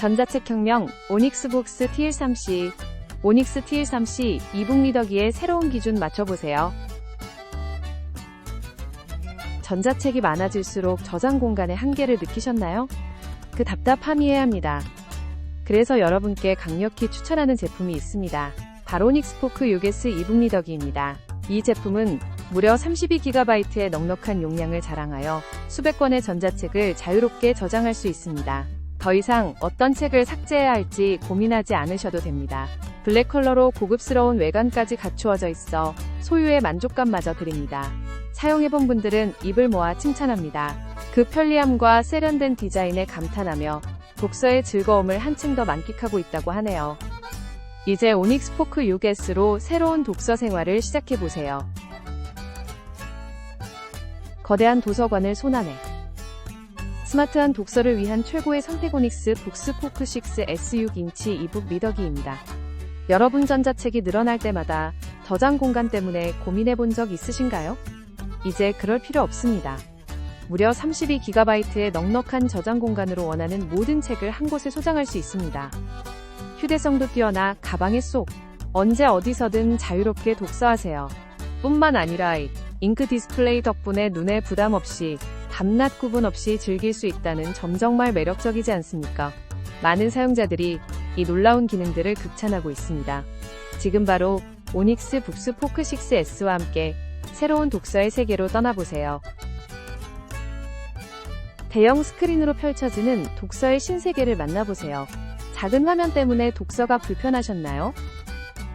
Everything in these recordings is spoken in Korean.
전자책 혁명 오닉스북스 T13C 오닉스 T13C 이북 리더기의 새로운 기준 맞춰보세요. 전자책이 많아질수록 저장 공간의 한계를 느끼셨나요? 그 답답함 이 해야 합니다. 그래서 여러분께 강력히 추천하는 제품이 있습니다. 바로 닉스포크 6S 이북 리더기입니다. 이 제품은 무려 32GB의 넉넉한 용량을 자랑하여 수백 권의 전자책을 자유롭게 저장할 수 있습니다. 더 이상 어떤 책을 삭제해야 할지 고민하지 않으셔도 됩니다. 블랙 컬러로 고급스러운 외관까지 갖추어져 있어 소유의 만족감마저 드립니다. 사용해본 분들은 입을 모아 칭찬합니다. 그 편리함과 세련된 디자인에 감탄하며 독서의 즐거움을 한층 더 만끽하고 있다고 하네요. 이제 오닉스 포크 6S로 새로운 독서 생활을 시작해보세요. 거대한 도서관을 손안에 스마트한 독서를 위한 최고의 선택 오닉스 북스 포크 6 S6인치 이북 리더기입니다. 여러분 전자책이 늘어날 때마다 저장 공간 때문에 고민해 본 적 있으신가요? 이제 그럴 필요 없습니다. 무려 32GB의 넉넉한 저장 공간으로 원하는 모든 책을 한 곳에 소장할 수 있습니다. 휴대성도 뛰어나 가방에 쏙 언제 어디서든 자유롭게 독서하세요. 뿐만 아니라 잉크 디스플레이 덕분에 눈에 부담 없이 밤낮 구분 없이 즐길 수 있다는 점 정말 매력적이지 않습니까? 많은 사용자들이 이 놀라운 기능들을 극찬하고 있습니다. 지금 바로 오닉스 북스 포크 6S와 함께 새로운 독서의 세계로 떠나보세요. 대형 스크린으로 펼쳐지는 독서의 신세계를 만나보세요. 작은 화면 때문에 독서가 불편하셨나요?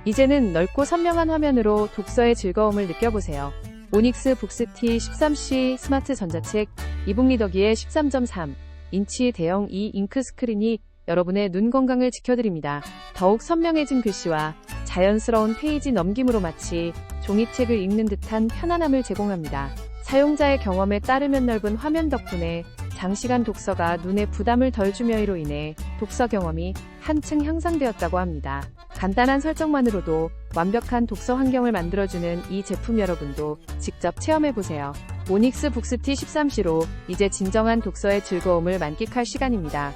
이제는 넓고 선명한 화면으로 독서의 즐거움을 느껴보세요. 오닉스 북스 T 13C 스마트 전자책 이북 리더기의 13.3 인치 대형 이 잉크 스크린이 여러분의 눈 건강을 지켜드립니다. 더욱 선명해진 글씨와 자연스러운 페이지 넘김으로 마치 종이책을 읽는 듯한 편안함을 제공합니다. 사용자의 경험에 따르면 넓은 화면 덕분에 장시간 독서가 눈에 부담을 덜 주며 이로 인해 독서 경험이 한층 향상되었다고 합니다. 간단한 설정만으로도 완벽한 독서 환경을 만들어주는 이 제품 여러분도 직접 체험해보세요. 오닉스 북스티 13C로 이제 진정한 독서의 즐거움을 만끽할 시간입니다.